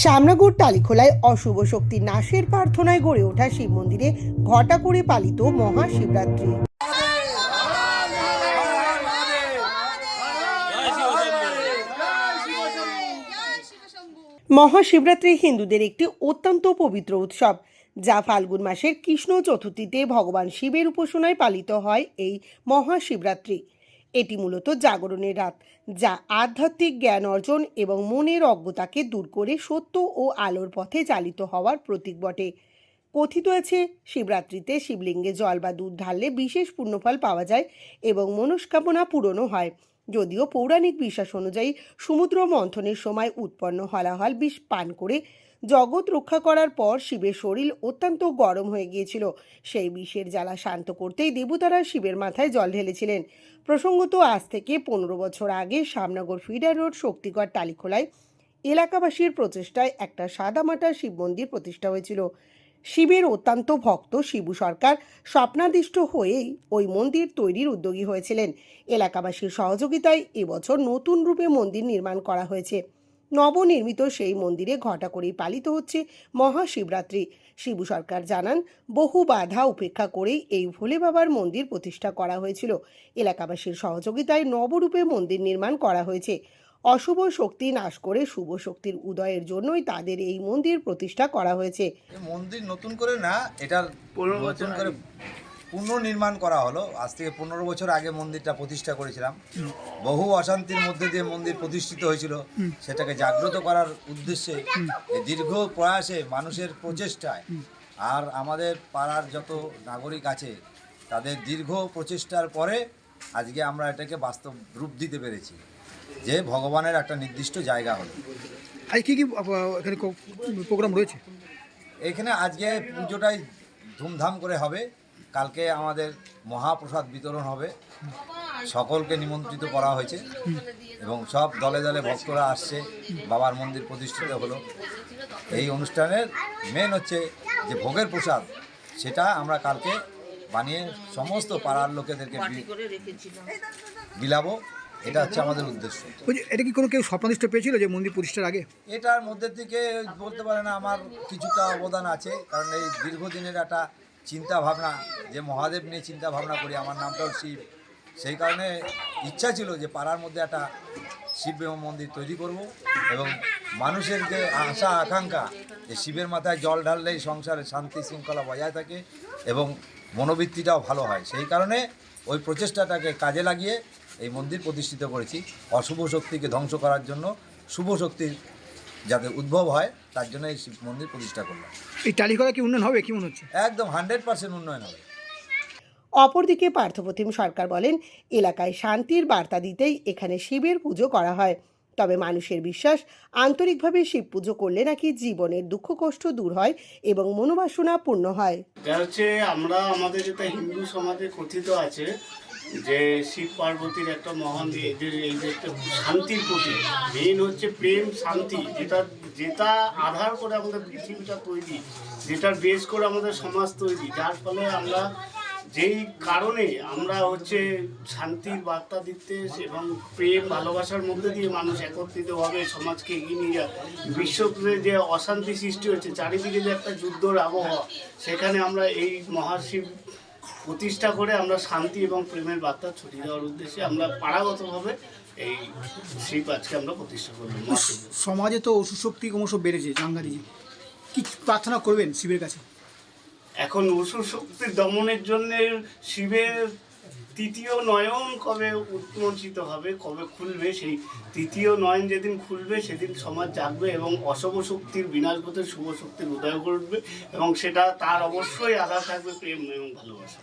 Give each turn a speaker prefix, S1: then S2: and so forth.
S1: শ্যামনগর টালিখোলায় অশুভ শক্তি নাশের প্রার্থনায় গড়ে ওঠা শিব মন্দিরে ঘটা করে পালিত মহাশিবরাত্রি। মহাশিবরাত্রি হিন্দুদের একটি অত্যন্ত পবিত্র উৎসব, যা ফাল্গুন মাসের কৃষ্ণ চতুর্থীতে ভগবান শিবের উপাসনায় পালিত হয় এই মহাশিবরাত্রি। এটি মূলত জাগরণের রাত, যা আধ্যাত্মিক জ্ঞান অর্জন এবং মনের অজ্ঞতাকে দূর করে সত্য ও আলোর পথে চালিত হওয়ার প্রতীক বটে। কথিত আছে, শিবরাত্রিতে শিবলিঙ্গে জল বা দুধ ঢাললে বিশেষ পুণ্যফল পাওয়া যায় এবং মনস্কামনা পূরণও হয়। যদিও পৌরাণিক বিশ্বাস অনুযায়ী সমুদ্র মন্থনের সময় উৎপন্ন হলাহল বিষ পান করে জগৎ রক্ষা করার পর শিবের শরীর অত্যন্ত গরম হয়ে গিয়েছিল। সেই বিষের জ্বালা শান্ত করতেই দেবতারা শিবের মাথায় জল ঢেলেছিলেন। প্রসঙ্গত আজ থেকে পনেরো বছর আগে শ্যামনগর ফিডার রোড শক্তিগড় টালিখোলায় এলাকাবাসীর প্রচেষ্টায় একটা সাদামাটা শিব মন্দির প্রতিষ্ঠা হয়েছিল। শিবের অত্যন্ত ভক্ত শিবু সরকার স্বপ্নাদিষ্ট হয়েই ওই মন্দির তৈরির উদ্যোগী হয়েছিলেন। এলাকাবাসীর সহযোগিতায় এবছর নতুন রূপে মন্দির নির্মাণ করা হয়েছে। নবনির্মিত সেই মন্দিরে ঘটা করেই পালিত হচ্ছে মহাশিবরাত্রি। শিবু সরকার জানান, বহু বাধা উপেক্ষা করেই এই ভোলে বাবার মন্দির প্রতিষ্ঠা করা হয়েছিল। এলাকাবাসীর সহযোগিতায় নবরূপে মন্দির নির্মাণ করা হয়েছে। অশুভ শক্তি নাশ করে শুভ শক্তির উদয়ের জন্যই তাদের এই মন্দির প্রতিষ্ঠা করা হয়েছে।
S2: মন্দির নতুন করে না এটার নতুন করে পুনর্নির্মাণ করা হলো। আজ থেকে পনেরো বছর আগে মন্দিরটা প্রতিষ্ঠা করেছিলাম। বহু অশান্তির মধ্যে দিয়ে মন্দির প্রতিষ্ঠিত হয়েছিল। সেটাকে জাগ্রত করার উদ্দেশ্যে দীর্ঘ প্রয়াসে মানুষের প্রচেষ্টায় আর আমাদের পাড়ার যত নাগরিক আছে তাদের দীর্ঘ প্রচেষ্টার পরে আজকে আমরা এটাকে বাস্তব রূপ দিতে পেরেছি। যে ভগবানের একটা নির্দিষ্ট জায়গা হলো।
S3: আজ কি কি এখানে প্রোগ্রাম রয়েছে?
S2: এখানে আজকে পুজোটাই ধুমধাম করে হবে। কালকে আমাদের মহাপ্রসাদ বিতরণ হবে। সকলকে নিমন্ত্রিত করা হয়েছে। এবং সব দলে দলে ভক্তরা আসছে। বাবার মন্দির প্রতিষ্ঠিত হলো। এই অনুষ্ঠানের মেন হচ্ছে যে ভোগের প্রসাদ সেটা আমরা কালকে বানিয়ে সমস্ত পাড়ার লোকেদেরকে বিলাবো। এটা হচ্ছে আমাদের উদ্দেশ্য।
S3: বলছি এটা কি কোনো কেউ স্বপ্নাদিষ্ট পেয়েছিল যে মন্দির প্রতিষ্ঠার আগে?
S2: এটার মধ্যে থেকে বলতে পারেন আমার কিছুটা অবদান আছে কারণ এই দীর্ঘদিনের একটা চিন্তা ভাবনা যে মহাদেব নিয়ে চিন্তা ভাবনা করি আমার নামটাও শিব। সেই কারণে ইচ্ছা ছিল যে পাড়ার মধ্যে একটা শিব মন্দির তৈরি করব এবং মানুষের যে আশা আকাঙ্ক্ষা যে শিবের মাথায় জল ঢাললেই সংসারে শান্তি শৃঙ্খলা বজায় থাকে এবং মনোবৃত্তিটাও ভালো হয়। সেই কারণে ওই প্রচেষ্টাটাকে কাজে লাগিয়ে এই মন্দির প্রতিষ্ঠিত করেছি অশুভ শক্তিকে ধ্বংস করার জন্য শুভ শক্তির যাতে উদ্ভব হয় তার জন্য এই শিব মন্দির প্রতিষ্ঠা করলাম।
S3: এই টালিগড়া কি উন্নয়ন হবে কি মনে হচ্ছে?
S2: একদম হান্ড্রেড পার্সেন্ট উন্নয়ন হবে।
S1: অপরদিকে পার্থপ্রতিম সরকার বলেন এলাকায় শান্তির বার্তা দিতেই এখানে শিবের পুজো করা হয়। তবে মানুষের বিশ্বাস, আন্তরিকভাবে শিব পুজো করলে নাকি জীবনের দুঃখ কষ্ট দূর হয় এবং মনোবাসনা পূর্ণ হয়।
S4: হচ্ছে আমরা, আমাদের যেটা হিন্দু সমাজে কথিত আছে যে শিব পার্বতীর একটা মহান এদের এই যে একটা শান্তির প্রতীক মেন হচ্ছে প্রেম, শান্তি, যেটা যেটা আধার করে আমাদের পৃথিবীটা তৈরি, যেটার বেশ করে আমাদের সমাজ তৈরি, যার ফলে আমরা যেই কারণে আমরা হচ্ছে শান্তির বার্তা দিতে এবং প্রেম, ভালোবাসার মধ্যে দিয়ে মানুষ একত্রিতভাবে সমাজকে এগিয়ে নিয়ে যায় বিশ্বতে যে অশান্তি সৃষ্টি হচ্ছে, চারিদিকে যে একটা যুদ্ধর আবহাওয়া, সেখানে আমরা এই মহাশিব প্রতিষ্ঠা করে আমরা শান্তি এবং প্রেমের বার্তা ছড়িয়ে দেওয়ার উদ্দেশ্যে আমরা পাড়াগতভাবে এই শিব আজকে আমরা প্রতিষ্ঠা করলাম
S3: সমাজে তো অসুখ শক্তি ক্রমশ বেড়েছে জাঙ্গারি কি প্রার্থনা করবেন শিবের কাছে?
S4: এখন অসুর শক্তির দমনের জন্য শিবের তৃতীয় নয়ন কবে উন্মোচিত হবে, কবে খুলবে, সেই তৃতীয় নয়ন যেদিন খুলবে, সেদিন সমাজ জাগবে এবং অশুভ শক্তির বিনাশ ঘটে, শুভ শক্তির উদয় ঘটবে এবং সেটা তার অবশ্যই আধার থাকবে প্রেম এবং ভালোবাসা।